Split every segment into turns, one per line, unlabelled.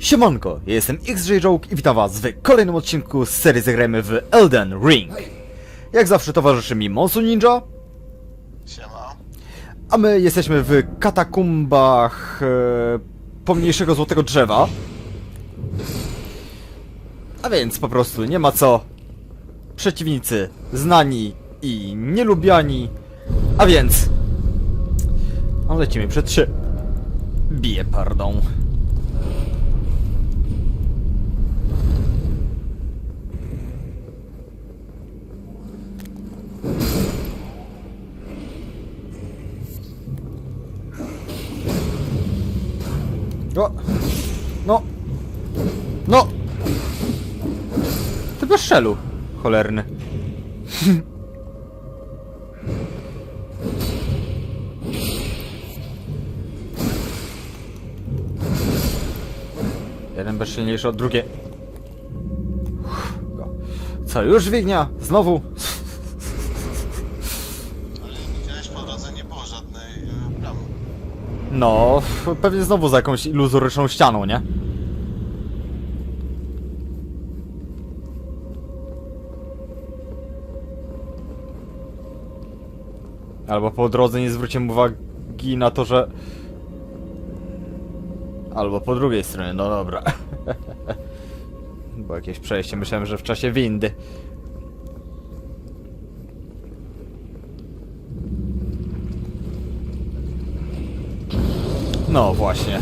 Siemanko, ja jestem XJ Joke i witam was w kolejnym odcinku z serii Zagrajmy w Elden Ring. Jak zawsze towarzyszy mi Monsu Ninja,
Siema.
a my jesteśmy w katakumbach e, pomniejszego złotego drzewa. A więc po prostu nie ma co. Przeciwnicy znani i nielubiani. A więc... No lecimy przed trzy. Bije, pardon. O! No! No! Ty bez szelu, cholerny. Jeden bezsilniejszy od drugie. Co, już wignia? Znowu?
Ale widziałeś po drodze nie było żadnej e, bramy.
No, pewnie znowu za jakąś iluzoryczną ścianą, nie? Albo po drodze nie zwróciłem uwagi na to, że... Albo po drugiej stronie, no dobra. Bo jakieś przejście, myślałem, że w czasie windy. No właśnie.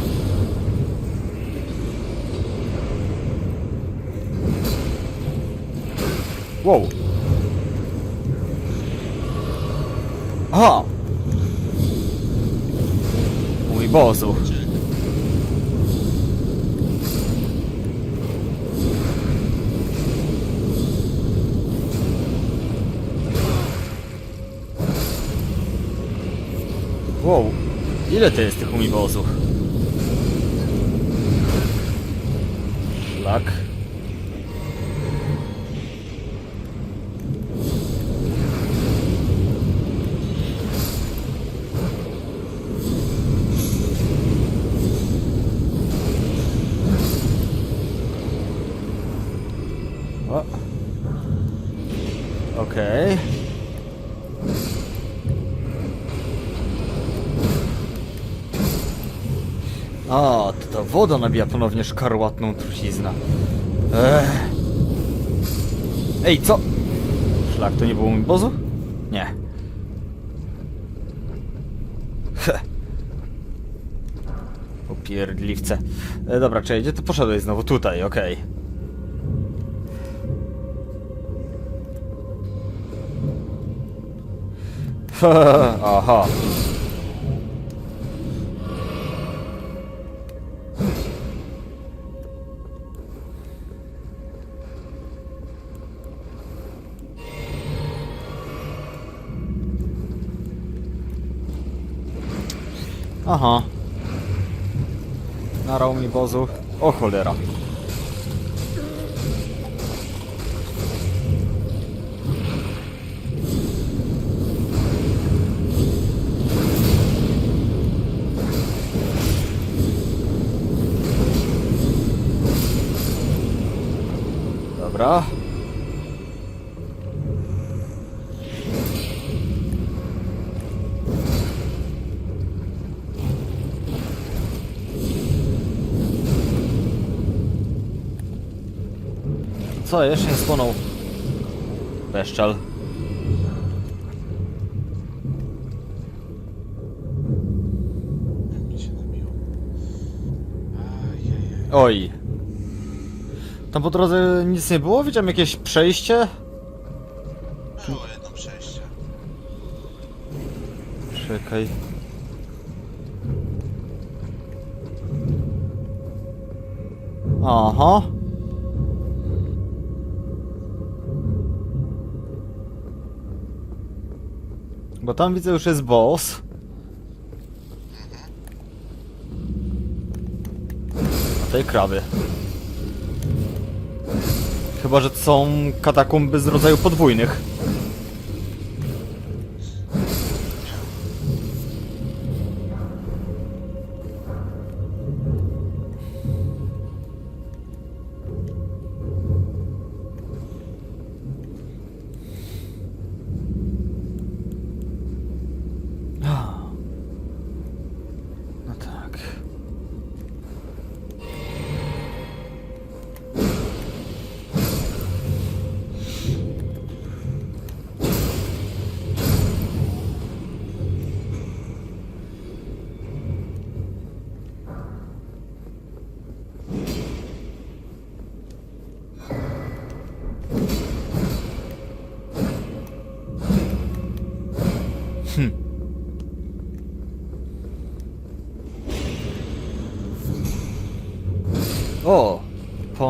Wow. Aha! Mój Bozu. Wow. Ile to jest tych umibozów? Szlak. Okej. A, woda nabija ponownie szkarłatną truciznę. Ech. Ej, co? Szlak, to nie było mój bozu? Nie. Heh. Upierdliwce. E, dobra, czy gdzie ty poszedłeś znowu? Tutaj, okej. Aha. Aha. Narał mi bozu. O cholera. Co, jeszcze nie spłonął?
Ajajaj.
Oj. Tam po drodze nic nie było? Widziałem jakieś przejście?
Było jedno przejście.
Czekaj. Aha. Bo tam widzę już jest boss. A tej kraby. Chyba, że to są katakumby z rodzaju podwójnych.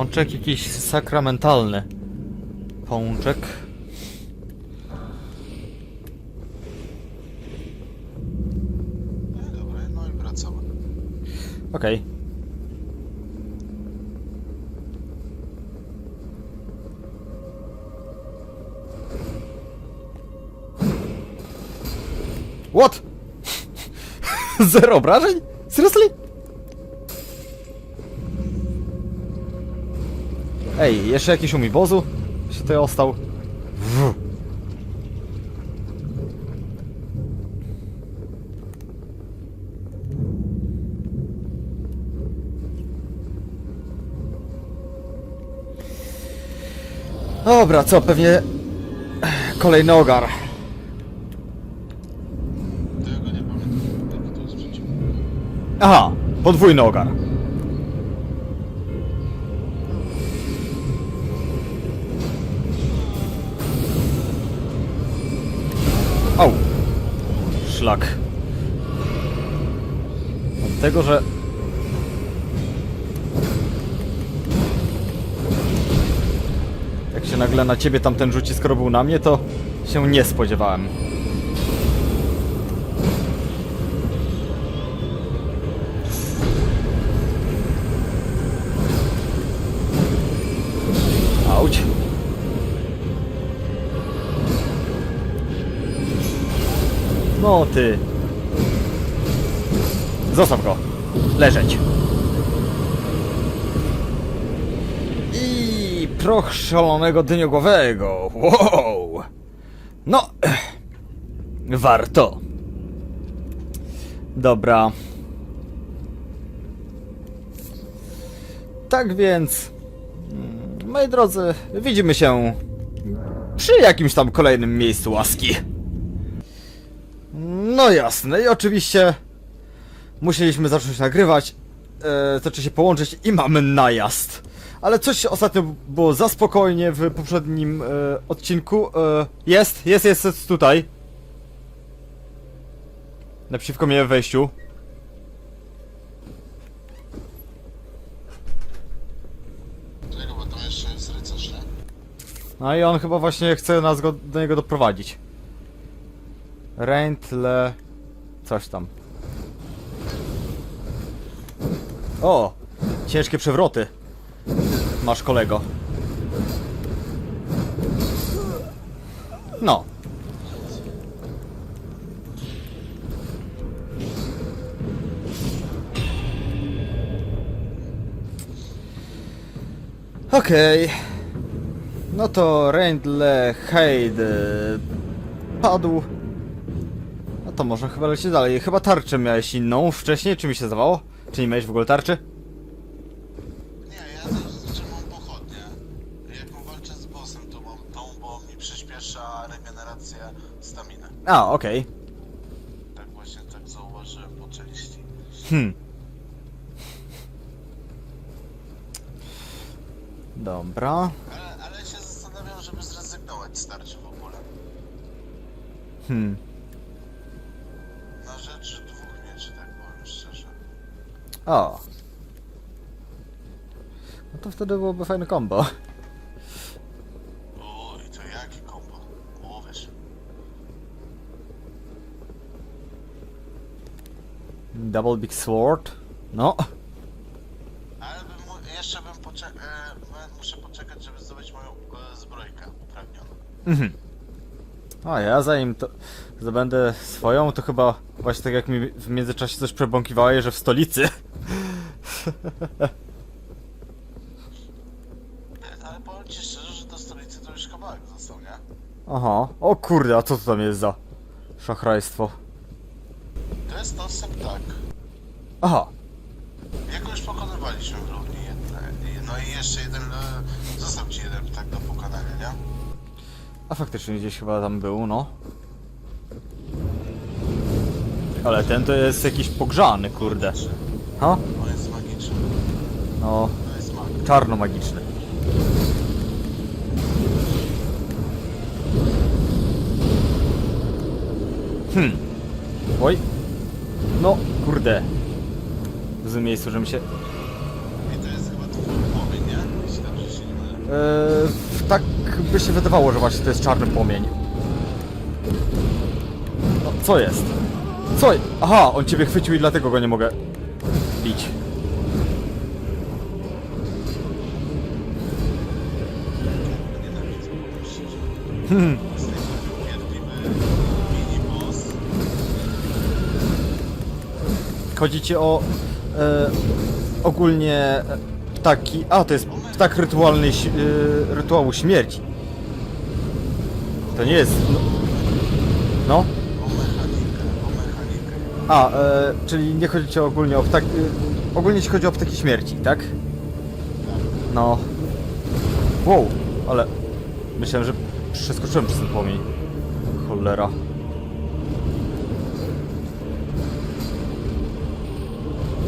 Pączek jakiś sakramentalny. Pączek.
I dobra, no i wracamy.
Okej. What? Zero obrażeń? Seriously? Ej, jeszcze jakiś umibozu? Się tutaj ostał? Dobra, co? Pewnie kolejny ogar.
Tego nie pamiętam. Jaki to jest przeciwnik?
Aha, podwójny ogar. Szlak. Od tego, że... Jak się nagle na ciebie tamten rzuci, skoro był na mnie, to się nie spodziewałem. No ty. Zostaw go. Leżeć. I proch szalonego dyniogłowego. Wow. No. Warto. Dobra. Tak więc... mm, Moi drodzy, widzimy się przy jakimś tam kolejnym miejscu łaski. No jasne, i oczywiście musieliśmy zacząć nagrywać, e, zacząć się połączyć i mamy najazd. Ale coś ostatnio było za spokojnie w poprzednim e, odcinku. E, jest, jest, jest, jest tutaj. Naprzeciwko mnie w wejściu.
Czego, bo tam jeszcze jest rycerz, nie?
No i on chyba właśnie chce nas go, do niego doprowadzić. Rentle... Coś tam. O! Ciężkie przewroty. Masz kolego. No. Okej. No to Rendle Hyde padł. To można chyba lecieć dalej. Chyba tarczę miałeś inną wcześniej, czy mi się zdawało? Czy nie miałeś w ogóle tarczy?
Nie, ja zazwyczaj mam pochodnie. Jak walczę z bossem, to mam tą, bo mi przyspiesza regenerację staminy.
A, okej.
Tak właśnie tak zauważyłem po części.
Hmm. Dobra.
Ale, ale się zastanawiam, żeby zrezygnować z tarczy w ogóle.
Hmm. O. No to wtedy byłoby fajne combo.
Uj, to jaki kombo. O, wiesz.
Double Big Sword. No.
Ale bym mu, jeszcze bym poczekał, e, muszę poczekać, żeby zdobyć moją e, zbrojkę upragnioną.
Mhm. A ja zanim to zdobędę swoją, to chyba właśnie tak jak mi w międzyczasie coś przebąkiwałeś, że w stolicy.
Ale powiem ci szczerze, że do stolicy to już kawałek został, nie?
Aha. O kurde, a co to tam jest za szachrajstwo?
To jest to septak.
Aha.
Jako już pokonywaliśmy w równi jedne. No i jeszcze jeden, e, został ci jeden ptak do pokonania, nie?
A faktycznie gdzieś chyba tam był, no. Ale ten to jest jakiś pogrzany, kurde. Ha?
Magiczny.
No, czarno-magiczny. Hmm. Oj. No, kurde. W złym miejscu, żebym się...
I to jest chyba twój płomień, nie? Jeśli dobrze się nie mylę.
Eee, tak by się wydawało, że właśnie to jest czarny płomień. No, co jest? Co? Aha, on ciebie chwycił i dlatego go nie mogę bić. Hmm. Chodzi ci o e, ogólnie ptaki. A, to jest ptak rytualnej, ś- e, rytuału śmierci. To nie jest. No. no. A, e, czyli nie chodzi ci ogólnie o ptaki. E, ogólnie ci chodzi o ptaki śmierci, tak? No. Wow, ale myślałem, że przeskoczyłem przez ten płomień. Cholera.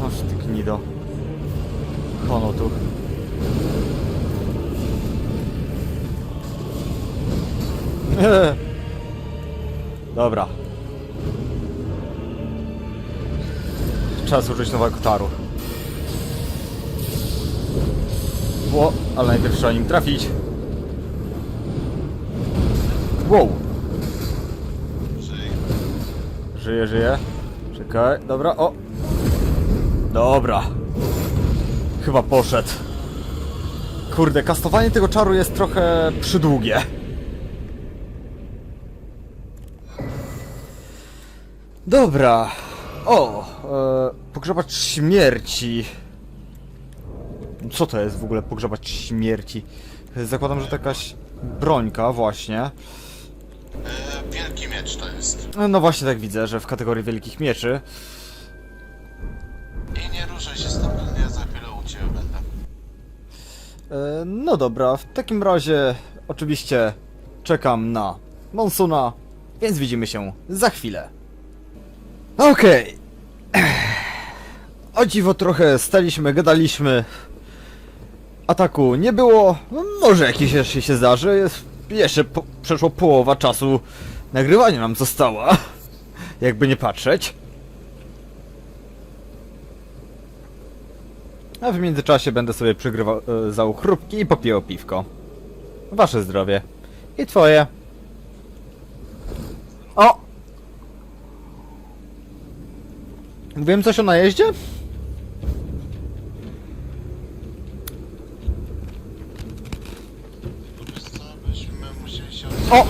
Masz ty gnido. Kono tu. Dobra. Czas użyć nowego czaru. Ło, ale najpierw trzeba nim trafić. Wow,
Żyj.
żyje, żyje. Czekaj, dobra, o. Dobra. Chyba poszedł. Kurde, kastowanie tego czaru jest trochę przydługie. Dobra. O, e, pogrzebacz śmierci. Co to jest w ogóle pogrzebacz śmierci? Zakładam, że to jakaś brońka właśnie.
E, wielki miecz to jest.
No właśnie tak widzę, że w kategorii wielkich mieczy.
I nie ruszaj się stamtąd, ja za chwilę u ciebie będę.
E, No dobra, w takim razie oczywiście czekam na Monsuna, więc widzimy się za chwilę. Okej. O dziwo trochę staliśmy, gadaliśmy. Ataku nie było. Może jakiś jeszcze się zdarzy. Jest, jeszcze po, przeszło połowa czasu nagrywania nam została. Jakby nie patrzeć. A w międzyczasie będę sobie przygrywał e, za chrupki i popijał piwko. Wasze zdrowie. I twoje. O! Wiem coś o najeździe? O,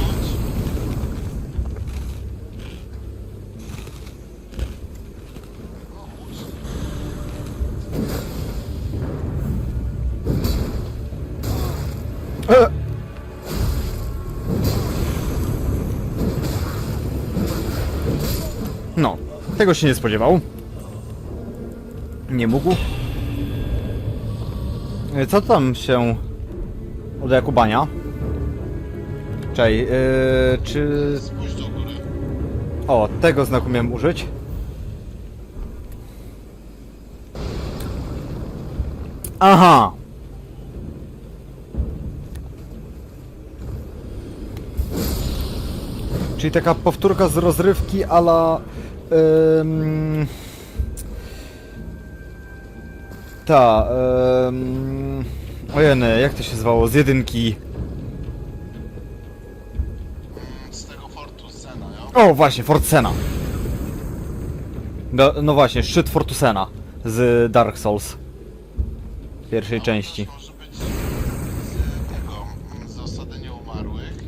tego się nie spodziewał. Nie mógł. E, Co tam się od Jakubania? Czej, yy, czy... O, tego znaku miałem użyć. Aha! Czyli taka powtórka z rozrywki ala... Ym... Ta... Ym... Ojeny, jak to się zwało? Z jedynki...
Z tego Fortu Sena, jo?
O, właśnie, Fortsena. No, no właśnie, szczyt Fortusena z Dark Souls. Pierwszej
No,
części.
Może być z tego, z Osady Nieumarłych,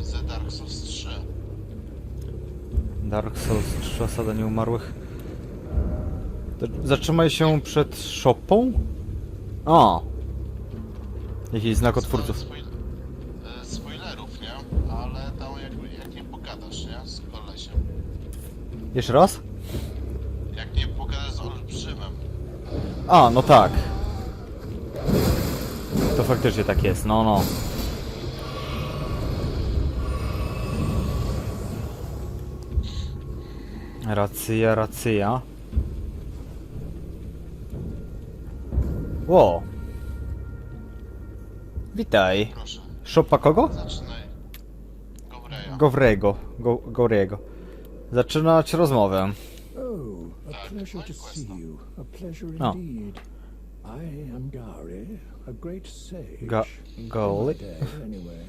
e, z Dark Souls 3.
Dark Souls 3 Osada Nieumarłych. Zatrzymaj się przed szopą? O! Jakiś znak od twórców.
Spoil- e, Spoilerów, nie? Ale tam jak, jak nie pogadasz, nie? Z kolesiem.
Jeszcze raz?
Jak nie pogadasz z olbrzymem.
A, no tak. To faktycznie tak jest, no no. Racja, racja. Ło. Witaj.
Proszę,
Szopa kogo?
zaczynaj. Gowreja.
Gowrego. Go, zaczynać rozmowę.
Oh, a
Tak,
pleasure to
likewise,
see
no.
you. A pleasure indeed. I am Gary, a great sage.
Ga-
In day, anyway.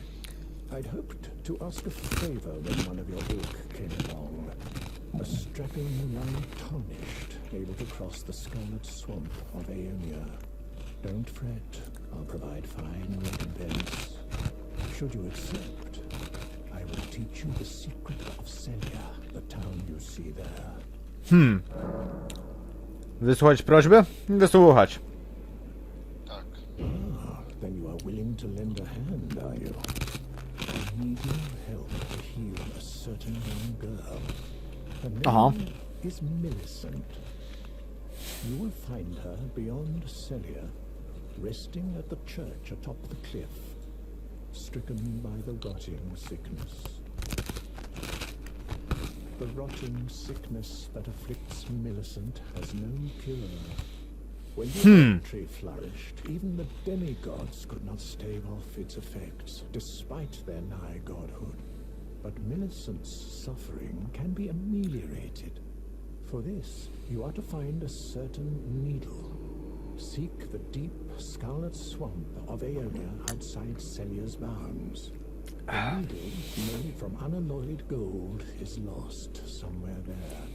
I'd hoped to ask a favor when one of your ilk came along. A strapping young tarnished, able to cross the scarlet swamp of Aeonia. Don't fret, I'll provide fine recompense. Should you accept, I will teach you the secret of Celia, the town you see there.
Hmm. Wysłuchać prośby? Wysłuchać.
Tak.
Ah, then you are willing to lend a hand, are you? I need your help to heal a certain young girl.
Uh-huh.
is Millicent. You will find her beyond Celia, resting at the church atop the cliff, stricken by the rotting sickness. The rotting sickness that afflicts Millicent has no cure. When the tree flourished, even the demigods could not stave off its effects, despite their nigh godhood. But Millicent's suffering can be ameliorated. For this, you are to find a certain needle. Seek the deep scarlet swamp of Aeonia outside Celia's bounds. The ah. needle, made from unalloyed gold, is lost somewhere there.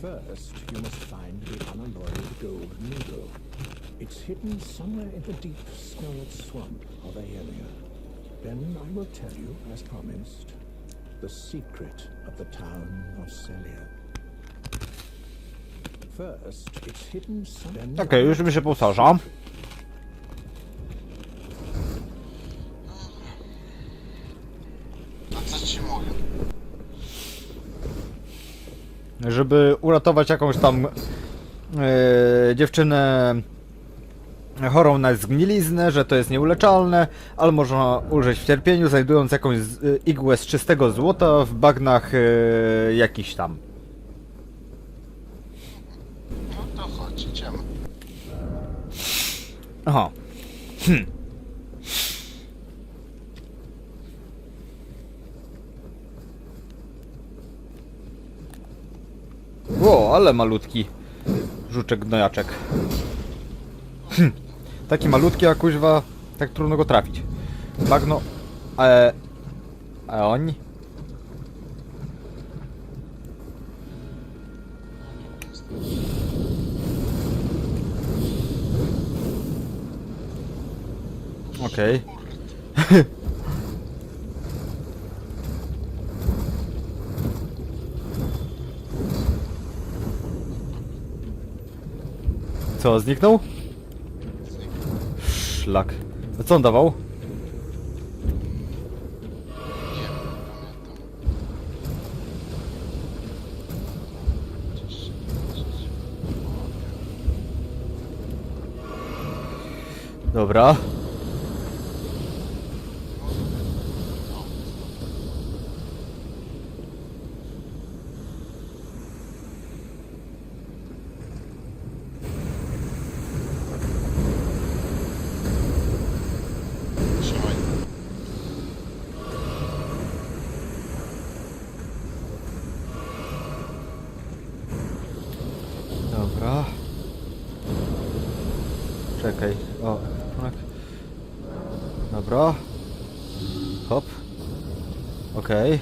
First, you must find the unalloyed gold needle. It's hidden somewhere in the deep scarlet swamp of Aeonia. Then I will tell you, as promised, the secret of the town of Celia. First, it's hidden somewhere.
Okej, już mi się powtarza.
A co ci mówię?
Żeby uratować jakąś tam e, dziewczynę chorą na zgniliznę, że to jest nieuleczalne, ale można ulżyć w cierpieniu, znajdując jakąś e, igłę z czystego złota w bagnach e, jakiś tam.
No to chodź, idziemy.
Aha. Hm. O, ale malutki żuczek gnojaczek. Hm. Taki malutki, a kuźwa, tak trudno go trafić. Bagno... E... A oni? Okej. Co, zniknął? Szlak. A co on dawał? Dobra.
Trzymaj.
Dobra. Czekaj. O, tak. Dobra. Hop. Okej.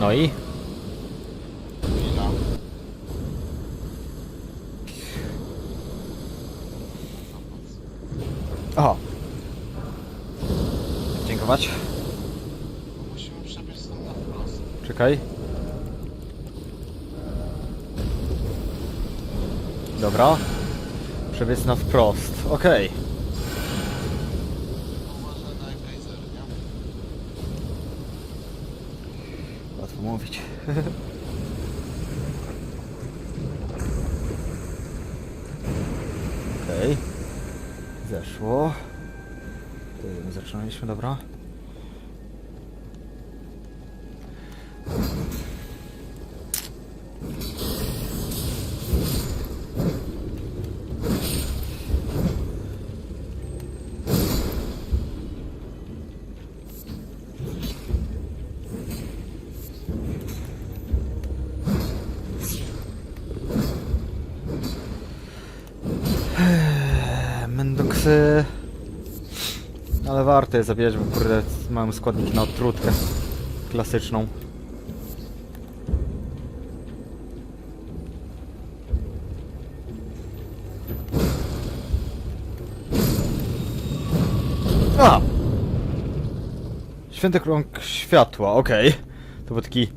No i? Aha. Dziękować.
Musimy przebiec tam na wprost.
Czekaj. Dobra. Przebiec na wprost. Okej.
Nie?
Łatwo mówić. Okej. Zeszło. Tu zaczynaliśmy, dobra. Y, Ale warto je zabierać, bo kurde mamy składniki na odtrutkę klasyczną. A! Święty krąg światła, okej. To był taki...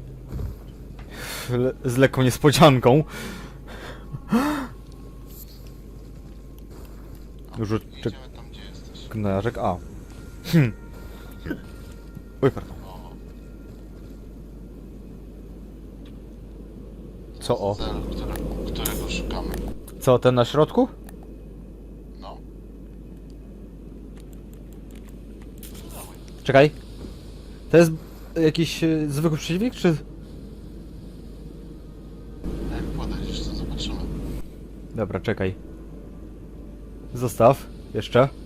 Z lekką niespodzianką.
Tam, jesteś.
Gnojarzek A. Hm. Oj, pardon. Co o?
cel, którego szukamy.
Co, ten na środku?
No.
Czekaj. To jest jakiś e, zwykły przeciwnik, czy...
Jak podejdziesz, to zobaczymy.
Dobra, czekaj. Zostaw. Jeszcze.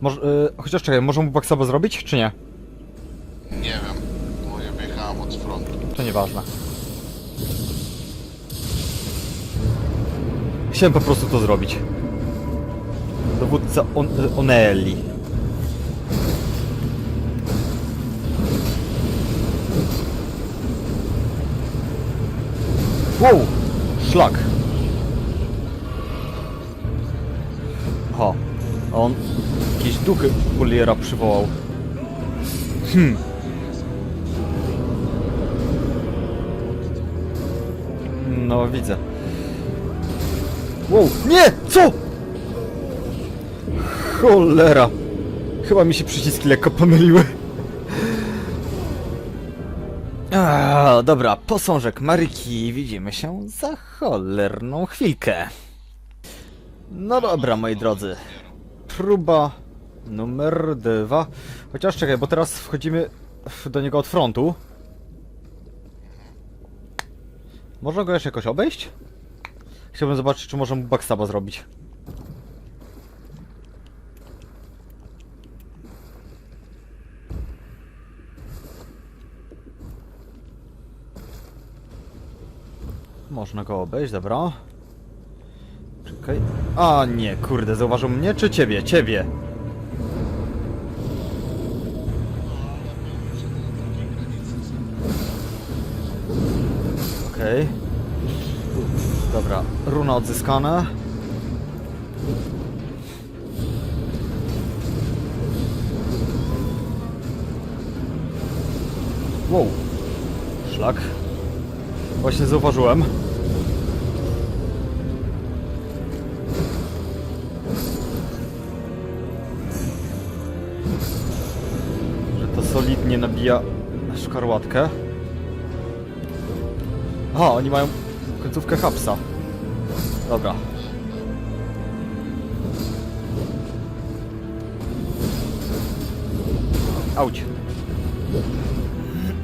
Może, e, chociaż czekaj, może mu backsaba zrobić, czy nie?
Nie wiem, bo ja wjechałem od frontu.
To nieważne. Chciałem po prostu to zrobić. Dowódca On Onelli. Wow! Szlak! A on jakieś duchy Poliera przywołał. Hmm. No, widzę. Wow, nie! Co? Cholera. Chyba mi się przyciski lekko pomyliły. Dobra, posążek Maryki. Widzimy się za cholerną chwilkę. No dobra, moi drodzy. Próba numer dwa. Chociaż czekaj, bo teraz wchodzimy do niego od frontu. Można go jeszcze jakoś obejść? Chciałbym zobaczyć, czy możemy backstab'a zrobić. Można go obejść, dobra. Czekaj. A nie, kurde, zauważył mnie czy ciebie? Ciebie. Okej. Dobra, runa odzyskana. Wow. Szlak. Właśnie zauważyłem. Że to solidnie nabija szkarłatkę. Aha, oni mają końcówkę hapsa. Dobra. Auć.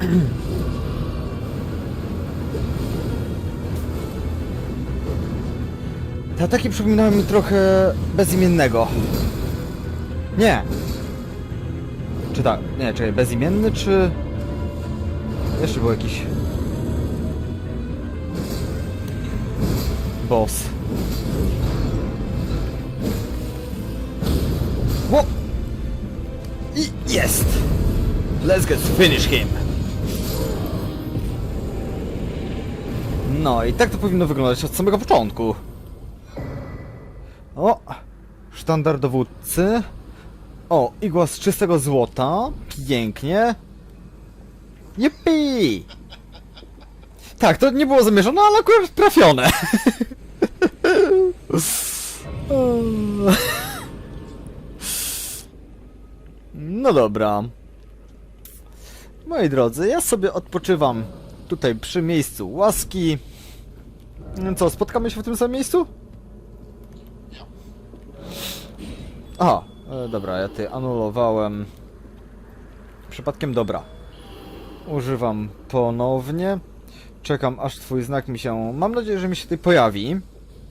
Te ataki przypominają mi trochę bezimiennego. Nie. Czy tak? Nie, czekaj, bezimienny czy... Jeszcze był jakiś... Boss. Ło! I jest! Let's get finish him! No i tak to powinno wyglądać od samego początku. O! Sztandar dowódcy. O, igła z czystego złota. Pięknie. Yippee! Tak, to nie było zamierzone, ale akurat trafione. No dobra. Moi drodzy, ja sobie odpoczywam tutaj przy miejscu łaski. Co, spotkamy się w tym samym miejscu? Aha, e, dobra, ja ty anulowałem. Przypadkiem dobra. Używam ponownie. Czekam aż twój znak mi się. Mam nadzieję, że mi się tutaj pojawi.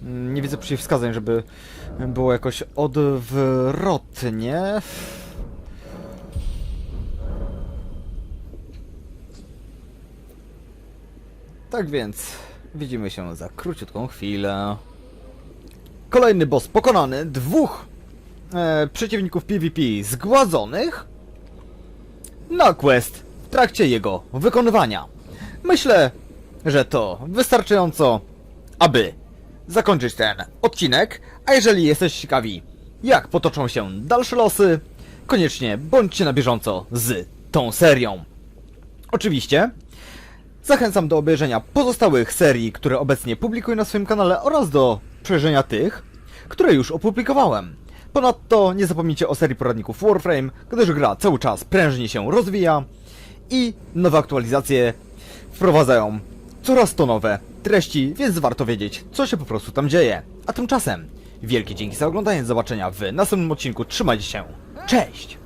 Nie widzę przeciwwskazań, żeby było jakoś odwrotnie. Tak więc widzimy się za króciutką chwilę. Kolejny boss pokonany, dwóch e, przeciwników PvP zgładzonych na quest w trakcie jego wykonywania. Myślę, że to wystarczająco, aby zakończyć ten odcinek, a jeżeli jesteście ciekawi, jak potoczą się dalsze losy, koniecznie bądźcie na bieżąco z tą serią. Oczywiście zachęcam do obejrzenia pozostałych serii, które obecnie publikuję na swoim kanale oraz do przejrzenia tych, które już opublikowałem. Ponadto nie zapomnijcie o serii poradników Warframe, gdyż gra cały czas prężnie się rozwija i nowe aktualizacje wprowadzają coraz to nowe treści, więc warto wiedzieć, co się po prostu tam dzieje. A tymczasem wielkie dzięki za oglądanie, zobaczenia w następnym odcinku, trzymajcie się, cześć!